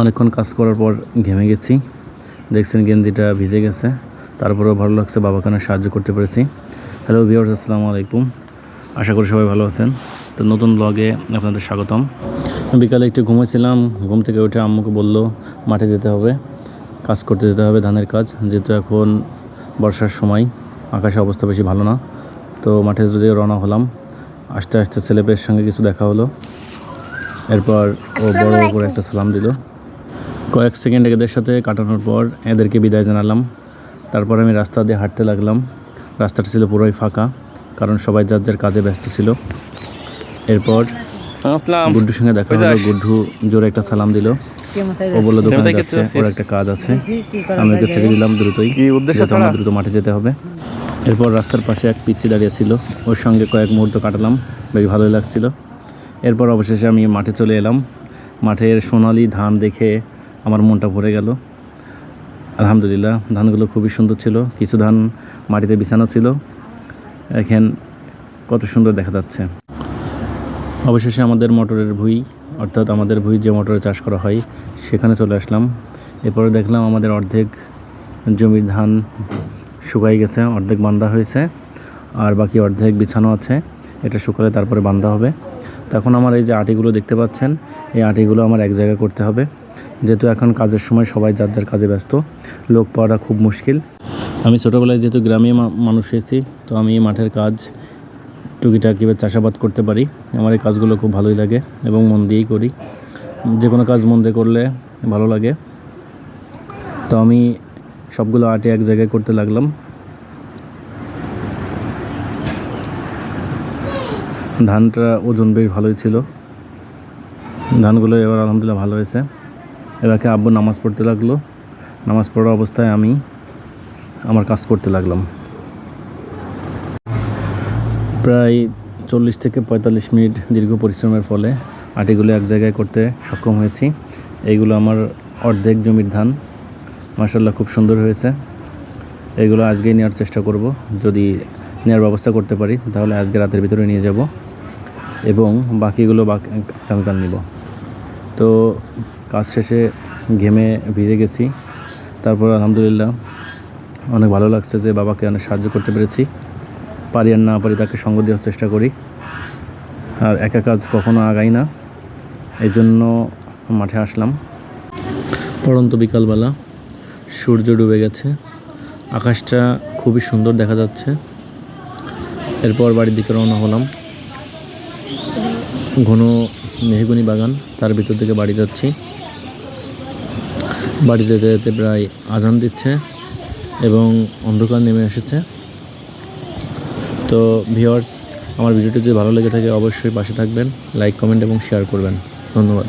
অনেকক্ষণ কাজ করার পর ঘেমে গেছি। দেখছেন গেঞ্জিটা ভিজে গেছে। তারপরেও ভালো লাগছে বাবাকে অনেক সাহায্য করতে পেরেছি। হ্যালো ভিউয়ার্স আসসালামু আলাইকুম। আশা করি সবাই ভালো আছেন। তো নতুন ব্লগে আপনাদের স্বাগতম। বিকালে একটু ঘুমেছিলাম ঘুম থেকে উঠে আম্মুকে বলল মাঠে যেতে হবে কাজ করতে যেতে হবে ধানের কাজ। যেহেতু এখন বর্ষার সময় আকাশের অবস্থা বেশি ভালো না। তো মাঠে যদি রওনা হলাম আস্তে আস্তে ছেলেপের সঙ্গে কিছু দেখা হলো। এরপর ও বড় করে একটা সালাম দিল। কয়েক সেকেন্ড এদের সাথে কাটানোর পর এদেরকে বিদায় জানালাম। তারপর আমি রাস্তা দিয়ে হাঁটতে লাগলাম। রাস্তাটা ছিল পুরোই ফাঁকা কারণ সবাই যার যার কাজে ব্যস্ত ছিল। এরপর গুড্ডুর সঙ্গে দেখা হলো। গুড্ডু জোরে একটা সালাম দিল। ও বলল দোকানে যাচ্ছে ওর একটা কাজ আছে। আমি ওকে ছেড়ে দিলাম দ্রুতই। আমার দ্রুত মাঠে যেতে হবে। এরপর রাস্তার পাশে এক পিচ্ছি দাঁড়িয়ে ছিল। ওর সঙ্গে কয়েক মুহূর্ত কাটালাম। বেশ ভালোই লাগছিল। এরপর অবশেষে আমি মাঠে চলে এলাম। মাঠের সোনালি ধান দেখে আমার মনটা ভরে গেল। আলহামদুলিল্লাহ, ধানগুলো খুবই সুন্দর ছিল। কিছু ধান মাটিতে বিছানো ছিল। এখন কত সুন্দর দেখা যাচ্ছে। অবশেষে আমাদের মোটরের ভুঁই, অর্থাৎ আমাদের ভুঁই যে মোটরে চাষ করা হয়, সেখানে চলে আসলাম। এরপরে দেখলাম আমাদের অর্ধেক জমির ধান শুকাই গেছে, অর্ধেক বান্ধা হয়েছে, আর বাকি অর্ধেক বিছানো আছে। এটা শুকালে তারপরে বান্ধা হবে। তখন আমার এই যে আটিগুলো দেখতে পাচ্ছেন, এই আটিগুলো আমার এক জায়গায় করতে হবে। যেহেতু এখন কাজের সময় সবাই যার যার কাজে ব্যস্ত, লোক পাওয়াটা খুব মুশকিল। আমি ছোটোবেলায় যেহেতু গ্রামে মানুষ হয়েছি, তো আমি মাঠের কাজ টুকিটাকি বা চাষাবাদ করতে পারি। আমার এই কাজগুলো খুব ভালোই লাগে এবং মন দিয়েই করি। যে কোনো কাজ মন দিয়ে করলে ভালো লাগে। তো আমি সবগুলো আটে এক জায়গায় করতে লাগলাম। ধানটা ওজন বেশ ভালোই ছিল। ধানগুলো এবার আলহামদুলিল্লাহ ভালো হয়েছে। এবারকে আব্বু নামাজ পড়তে লাগল। নামাজ পড়া অবস্থায় আমি আমার কাজ করতে লাগলাম। প্রায় চল্লিশ থেকে পঁয়তাল্লিশ মিনিট দীর্ঘ পরিশ্রমের ফলে আটিগুলো এক জায়গায় করতে সক্ষম হয়েছি। এইগুলো আমার অর্ধেক জমির ধান। মার্শাল্লাহ খুব সুন্দর হয়েছে। এগুলো আজকেই নেওয়ার চেষ্টা করব। যদি নেওয়ার ব্যবস্থা করতে পারি, তাহলে আজকে রাতের ভিতরে নিয়ে যাব এবং বাকিগুলো বাকি আগামীকাল নিব। তো কাজ শেষে ঘেমে ভিজে গেছি। তারপর আলহামদুলিল্লাহ অনেক ভালো লাগছে যে বাবাকে অনেক সাহায্য করতে পেরেছি। পারি আর না পারি তাকে সঙ্গ দেওয়ার চেষ্টা করি। আর একা কাজ কখনো আগাই না। এই জন্য মাঠে আসলাম। পড়ন্ত বিকালবেলা সূর্য ডুবে গেছে। আকাশটা খুবই সুন্দর দেখা যাচ্ছে। এরপর বাড়ির দিকে রওনা হলাম। ঘন মেহগুনি বাগান, তার ভিতর থেকে বাড়ি যাচ্ছি। বাড়ি যেতে যেতে প্রায় আজান দিচ্ছে এবং অন্ধকার নেমে এসেছে। তো ভিওয়ার্স আমার ভিডিওটি যদি ভালো লেগে থাকে, অবশ্যই পাশে থাকবেন লাইক কমেন্ট এবং শেয়ার করবেন। ধন্যবাদ।